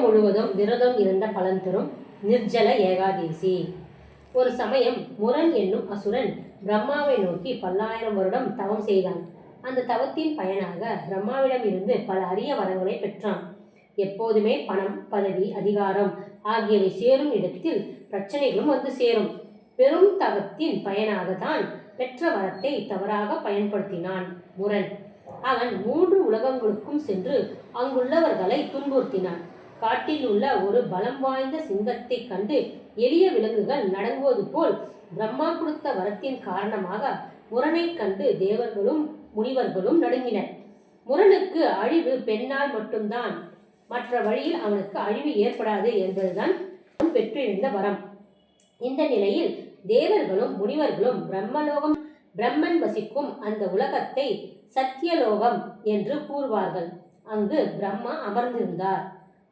வருடம் முழுவதும் விரதம் இருந்த பலன் தரும் நிர்ஜல ஏகாதேசி. ஒரு சமயம் முரண் என்னும் அசுரன் பிரம்மாவை நோக்கி பல்லாயிரம் வருடம் தவம் செய்தான். அந்த தவத்தின் பயனாக பிரம்மாவிடம் இருந்து பல அரிய வரங்களை பெற்றான். எப்போதுமே பணம் பதவி அதிகாரம் ஆகியவை சேரும் இடத்தில் பிரச்சனைகளும் வந்து சேரும். பெரும் தவத்தின் பயனாக தான் பெற்ற வரத்தை தவறாக பயன்படுத்தினான் முரண். அவன் மூன்று உலகங்களுக்கும் சென்று அங்குள்ளவர்களை துன்புறுத்தினான். காட்டில் உள்ள ஒரு பலம் வாய்ந்த சிங்கத்தை கண்டு எளிய விலங்குகள் நடங்குவது போல் பிரம்மா கொடுத்த வரத்தின் காரணமாக முரனை கண்டு தேவர்களும் முனிவர்களும் நடுங்கினர். முரனுக்கு அழிவு பெண்ணால் மட்டும்தான். மற்ற வழியில் அவனுக்கு அழிவு ஏற்படாது என்பதுதான் பெற்றிருந்த வரம். இந்த நிலையில் தேவர்களும் முனிவர்களும் பிரம்மலோகம் பிரம்மன் வசிக்கும் அந்த உலகத்தை சத்தியலோகம் என்று கூறுவார்கள். அங்கு பிரம்மா அமர்ந்திருந்தார்.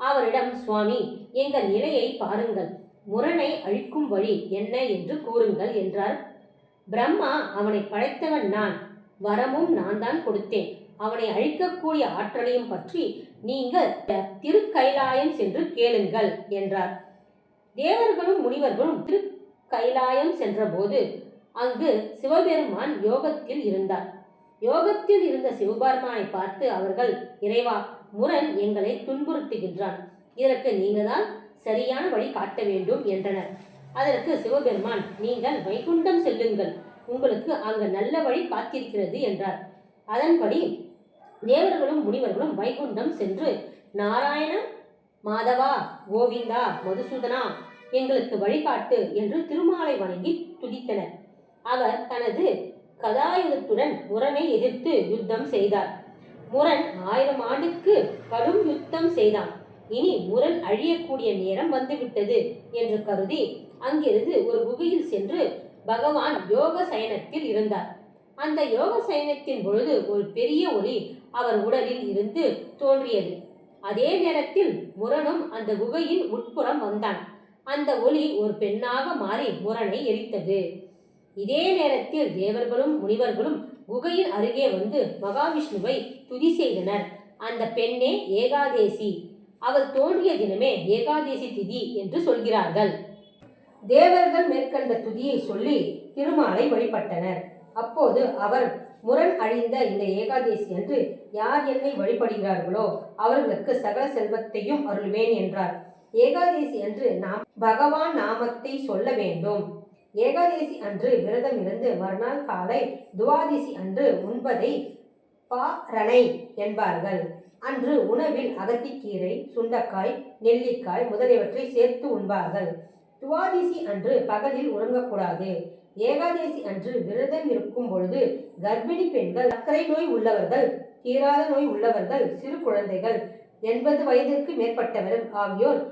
அவரிடம் சுவாமி எங்கள் நிலையை பாருங்கள். முரணை அழிக்கும் வழி என்ன என்று கூறுங்கள் என்றார். பிரம்மா அவனை படைத்தவன் நான். வரமும் நான் தான் கொடுத்தேன். அவனை அழிக்கக்கூடிய ஆற்றலையும் பற்றி நீங்கள் திருக்கைலாயம் சென்று கேளுங்கள் என்றார். தேவர்களும் முனிவர்களும் திருக்கைலாயம் சென்றபோது அங்கு சிவபெருமான் யோகத்தில் இருந்தார். யோகத்தில் இருந்த சிவபெருமானை பார்த்து அவர்கள் இறைவா முரண் எங்களை துன்புறுத்துகின்றான். இதற்கு நீங்கள்தான் சரியான வழி காட்ட வேண்டும் என்றனர். அதற்கு சிவபெருமான் நீங்கள் வைகுண்டம் செல்லுங்கள். உங்களுக்கு அங்கு நல்ல வழி காத்திருக்கிறது என்றார். அதன்படி தேவர்களும் முனிவர்களும் வைகுண்டம் சென்று நாராயண மாதவா கோவிந்தா மதுசூதனா எங்களுக்கு வழிகாட்டு என்று திருமாலை வணங்கி துதித்தனர். அவர் தனது கதாயுதத்துடன் முரனை எதிர்த்து யுத்தம் செய்தார். முரண் ஆயிரம் ஆண்டுக்கு கடும் யுத்தம் செய்தான். இனி முரண் அழியக்கூடிய நேரம் வந்துவிட்டது என்று கருதி அங்கிருந்து ஒரு குகையில் சென்று பகவான் யோக சயனத்தில் இருந்தார். அந்த யோக சயனத்தின் பொழுது ஒரு பெரிய ஒளி அவர் உடலில் இருந்து தோன்றியது. அதே நேரத்தில் முரணும் அந்த குகையின் உட்புறம் வந்தான். அந்த ஒளி ஒரு பெண்ணாக மாறி முரனை எரித்தது. இதே நேரத்தில் தேவர்களும் முனிவர்களும் குகையின் அருகே வந்து மகாவிஷ்ணுவை துதி செய்தனர். அந்த பெண்ணே ஏகாதேசி. அவள் தோன்றிய தினமே ஏகாதேசி திதி என்று சொல்கிறார்கள். தேவர்கள் மேற்கண்ட துதியை சொல்லி திருமாலை வழிபட்டனர். அப்போது அவர் முரண் அழிந்த இந்த ஏகாதேசி அன்று யார் என்னை வழிபடுகிறார்களோ அவர்களுக்கு சகல செல்வத்தையும் அருள்வேன் என்றார். ஏகாதேசி அன்று நாம் பகவான் நாமத்தை சொல்ல வேண்டும். ஏகாதேசி அன்று விரதம் இருந்து மறுநாள் காலை துவாதசி அன்று உண்பதை பாரணை என்பார்கள். அன்று உணவில் அகத்திக்கீரை சுண்டக்காய் நெல்லிக்காய் முதலியவற்றை சேர்த்து உண்பார்கள். துவாதிசி அன்று பகலில் உறங்கக்கூடாது. ஏகாதேசி அன்று விரதம் இருக்கும் பொழுது கர்ப்பிணி பெண்கள் சர்க்கரை நோய் உள்ளவர்கள் தீராத நோய் உள்ளவர்கள் சிறு குழந்தைகள் எண்பது வயதிற்கு மேற்பட்டவர்கள் ஆகியோர்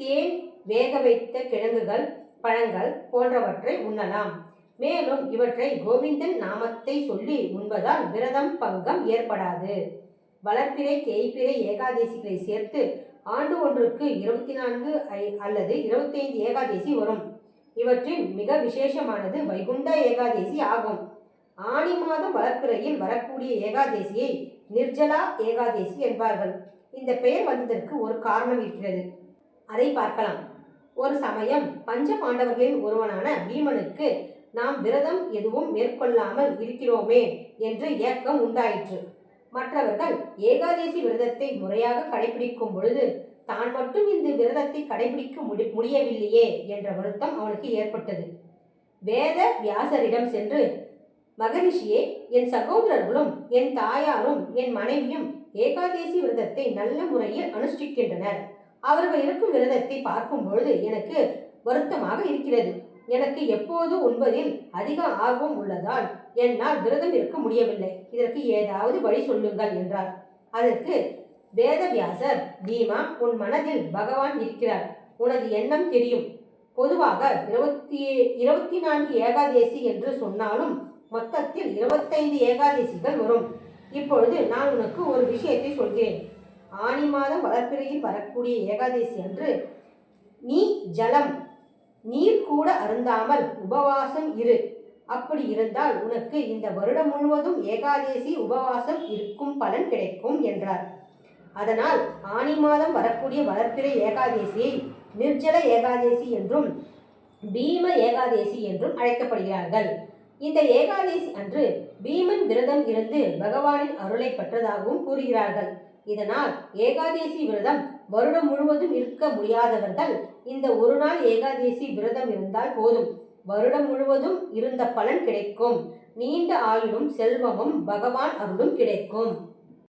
தேன் வேக வைத்த கிழங்குகள் பழங்கள் போன்றவற்றை உண்ணலாம். மேலும் இவற்றை கோவிந்தன் நாமத்தை சொல்லி உண்பதால் விரதம் பங்கம் ஏற்படாது. வளர்ப்பிறை தேய்ப்பிறை ஏகாதேசிகளை சேர்த்து ஆண்டு ஒன்றுக்கு இருபத்தி நான்கு ஐ- அல்லது இருபத்தைந்து ஏகாதேசி வரும். இவற்றில் மிக விசேஷமானது வைகுண்ட ஏகாதேசி ஆகும். ஆனி மாதம் வளர்ப்பிறையில் வரக்கூடிய ஏகாதேசியை நிர்ஜலா ஏகாதேசி என்பார்கள். இந்த பெயர் வந்ததற்கு ஒரு காரணம் இருக்கிறது. அதை பார்க்கலாம். ஒரு சமயம் பஞ்ச பாண்டவர்களின் ஒருவனான பீமனுக்கு நாம் விரதம் எதுவும் மேற்கொள்ளாமல் இருக்கிறோமே என்று ஏக்கம் உண்டாயிற்று. மற்றவர்கள் ஏகாதேசி விரதத்தை முறையாக கடைபிடிக்கும் பொழுது தான் மட்டும் இந்த விரதத்தை கடைபிடிக்க முடி முடியவில்லையே என்ற வருத்தம் அவனுக்கு ஏற்பட்டது. வேத வியாசரிடம் சென்று மகரிஷியே என் சகோதரர்களும் என் தாயாரும் என் மனைவியும் ஏகாதேசி விரதத்தை நல்ல முறையில் அனுஷ்டிக்கின்றனர். அவர்கள் இருக்கும் விரதத்தை பார்க்கும் பொழுது எனக்கு வருத்தமாக இருக்கிறது. எனக்கு எப்போது உண்பதில் அதிக ஆர்வம் உள்ளதால் என்னால் விரதம் இருக்க முடியவில்லை. இதற்கு ஏதாவது வழி சொல்லுங்கள் என்றார். அதற்கு வேதவியாசர் பீமா உன் மனதில் பகவான் இருக்கிறார். உனது எண்ணம் தெரியும். பொதுவாக இருபத்தி இருபத்தி நான்கு ஏகாதேசி என்று சொன்னாலும் மொத்தத்தில் இருபத்தைந்து ஏகாதேசிகள் வரும். இப்பொழுது நான் உனக்கு ஒரு விஷயத்தை சொல்கிறேன். ஆனி மாதம் வளர்ப்பிறையில் வரக்கூடிய ஏகாதசி அன்று நீ ஜலம் நீர் கூட அருந்தாமல் உபவாசம் இரு. அப்படி இருந்தால் உனக்கு இந்த வருடம் முழுவதும் ஏகாதேசி உபவாசம் இருக்கும் பலன் கிடைக்கும் என்றார். அதனால் ஆனி மாதம் வரக்கூடிய வளர்ப்பிறை ஏகாதேசியை நிர்ஜல ஏகாதேசி என்றும் பீம ஏகாதேசி என்றும் அழைக்கப்படுகிறார்கள். இந்த ஏகாதேசி அன்று பீமன் விரதம் இருந்து பகவானின் அருளை பெற்றதாகவும் கூறுகிறார்கள். இதனால் ஏகாதேசி விரதம் வருடம் முழுவதும் இருக்க முடியாதவர்கள் இந்த ஒரு நாள் ஏகாதேசி விரதம் இருந்தால் போதும். வருடம் முழுவதும் இருந்த பலன் கிடைக்கும். நீண்ட ஆயுளும் செல்வமும் பகவான் அருளும் கிடைக்கும்.